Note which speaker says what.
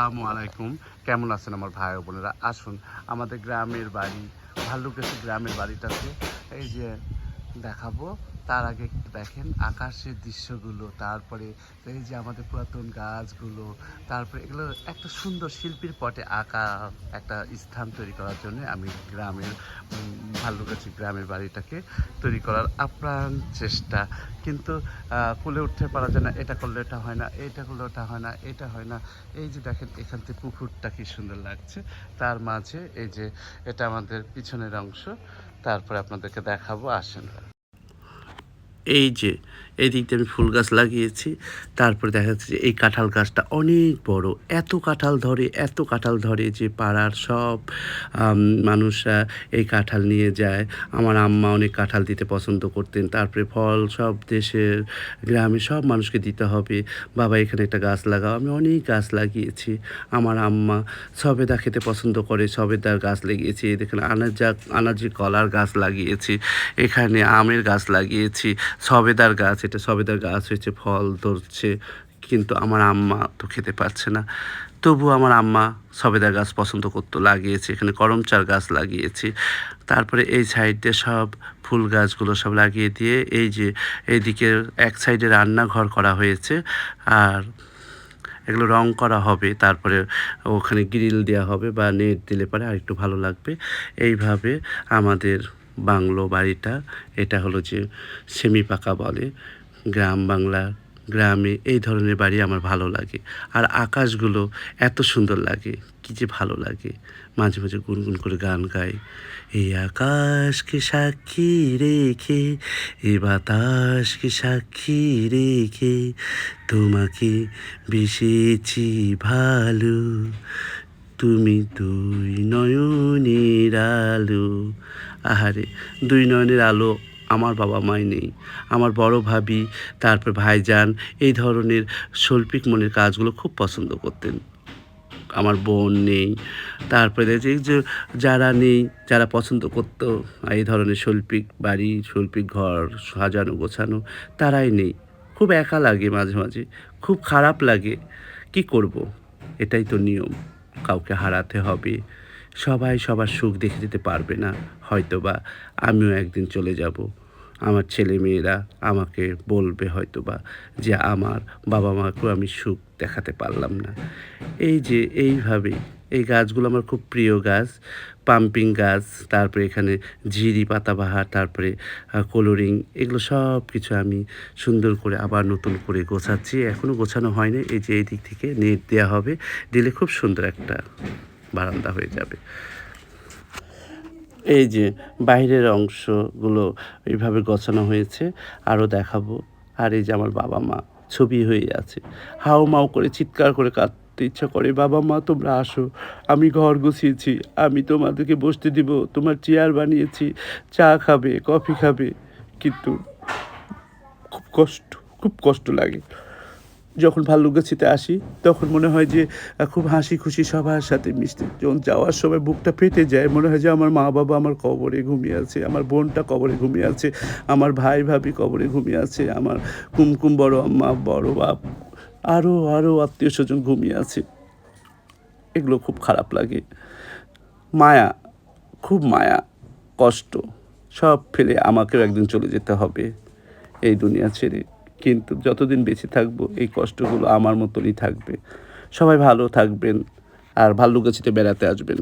Speaker 1: আসসালামু আলাইকুম। কেমন আছেন আমার ভাই বোনেরা? আসুন, আমাদের গ্রামের বাড়ি ভাল্লুকেশি গ্রামের বাড়িটাতে, এই যে দেখাবো। তার আগে একটু দেখেন আকাশের দৃশ্যগুলো, তারপরে এই যে আমাদের পুরাতন গাছগুলো, তারপরে এগুলো একটা সুন্দর শিল্পীর পটে আঁকা একটা স্থান তৈরি করার জন্য আমি গ্রামের ভাল্লুকাছি গ্রামের বাড়িটাকে তৈরি করার আপ্রাণ চেষ্টা। কিন্তু কুলে উঠতে পারা যায় না, এটা করলে এটা হয় না, এটা করলে ওটা হয় না, এটা হয় না। এই যে দেখেন, এখান থেকে পুকুরটা কি সুন্দর লাগছে। তার মাঝে এই যে, এটা আমাদের পিছনের অংশ। তারপরে আপনাদেরকে দেখাবো আসেন। এই যে এই দিয়ে আমি ফুল গাছ লাগিয়েছি। তারপরে দেখা যাচ্ছে যে এই কাঁঠাল গাছটা অনেক বড়। এত কাঁঠাল ধরে এত কাঁঠাল ধরে যে পাড়ার সব আম, মানুষরা এই কাঁঠাল নিয়ে যায়। আমার আম্মা অনেক কাঁঠাল দিতে পছন্দ করতেন। তারপরে ফল সব দেশের গ্রামে সব মানুষকে দিতে হবে। বাবা এখানে একটা গাছ লাগাও। আমি অনেক গাছ লাগিয়েছি। আমার আম্মা সবেদা খেতে পছন্দ করে সবেদার গাছ লাগিয়েছি। দেখেন আনাজা আনাজি কলার গাছ লাগিয়েছি। এখানে আমের গাছ লাগিয়েছি সবেদার গাছ এটা সবেদার গাছ হয়েছে, ফল ধরছে, কিন্তু আমার আম্মা তো খেতে পারছে না। তবু আমার আম্মা সবেদার গাছ পছন্দ করতো, লাগিয়েছে, এখানে করমচার গাছ লাগিয়েছি। তারপরে এই সাইডে সব ফুল গাছগুলো সব লাগিয়ে দিয়ে এই যে এইদিকে এক সাইডে রান্নাঘর করা হয়েছে, আর এগুলো রং করা হবে, তারপরে ওখানে গ্রিল দেওয়া হবে বা নেট দিলে পরে আর একটু ভালো লাগবে। এইভাবে আমাদের বাংলো বাড়িটা, এটা হলো যে সেমি পাকা বলে। গ্রাম বাংলা, গ্রামে এই ধরনের বাড়ি আমার ভালো লাগে। আর আকাশগুলো এত সুন্দর লাগে, কি যে ভালো লাগে। মাঝে মাঝে গুনগুন করে গান গাই। এই আকাশকে সাক্ষী রেখে, এ বাতাসকে সাক্ষী রেখে তোমাকে বেসেছি ভালো। তুমি দুই নয়নের আলো আহারে, দুই নয়নের আলো আমার বাবা মাই নেই। আমার বড় ভাবি, তারপর ভাইজান, এই ধরনের শৈল্পিক মনের কাজগুলো খুব পছন্দ করতেন। আমার বোন নেই, তারপরে দেখছি যে যারা নেই, যারা পছন্দ করতো, এই ধরনের শৈল্পিক বাড়ি, শৈল্পিক ঘর, সাজানো, গোছানো, তারাই নেই। খুব একা লাগে মাঝে মাঝে, খুব খারাপ লাগে, কি করব? এটাই তো নিয়ম, কাউকে হারাতে হবে। সবাই সবার সুখ দেখে যেতে পারবে না, হয়তোবা আমিও একদিন চলে যাব। আমার ছেলে মেয়েরা আমাকে বলবে হয়তোবা যে আমার বাবা মাকেও আমি সুখ দেখাতে পারলাম না। এই যে এইভাবে এই গাছগুলো আমার খুব প্রিয় গাছ, পাম্পিং গাছ, তারপরে এখানে ঝিরি পাতাবাহার, তারপরে কলোরিং, এগুলো সব কিছু আমি সুন্দর করে আবার নতুন করে গোছাচ্ছি। এখনও গোছানো হয়নি, এই যে এই দিক থেকে নেট দেওয়া হবে, দিলে খুব সুন্দর একটা বারান্দা হয়ে যাবে। এই যে বাইরের অংশগুলো এইভাবে গোছানো হয়েছে আরও দেখাবো। আর এই যে আমার বাবা মা ছবি হয়ে আছে। হাও মাও করে চিৎকার করে কাঁদতে ইচ্ছা করে, বাবা মা, তোমরা আসো। আমি ঘর গুছিয়েছি, আমি তোমাদেরকে বসতে দিব, তোমার চেয়ার বানিয়েছি, চা খাবে, কফি খাবে। কিন্তু খুব কষ্ট খুব কষ্ট লাগে। যখন ভাল্লুকগাছিতে আসি, তখন মনে হয় যে খুব হাসি খুশি সবার সাথে মিশতে। যখন যাওয়ার সময় বুকটা ফেটে যায়, মনে হয় যে আমার মা বাবা আমার কবরে ঘুমিয়ে আছে, আমার বোনটা কবরে ঘুমিয়ে আছে, আমার ভাই ভাবি কবরে ঘুমিয়ে আছে, আমার কুমকুম বড় আম্মা, বড় বাপ আরও আরও আত্মীয় স্বজন ঘুমিয়ে আছে। এগুলো খুব খারাপ লাগে। মায়া, খুব মায়া, কষ্ট, সব ফেলে আমাকেও একদিন চলে যেতে হবে এই দুনিয়া ছেড়ে। কিন্তু যতদিন বেঁচে থাকব, এই কষ্টগুলো আমার মতনই থাকবে। সবাই ভালো থাকবেন, আর ভাল্লুকাছিতে বেড়াতে আসবেন।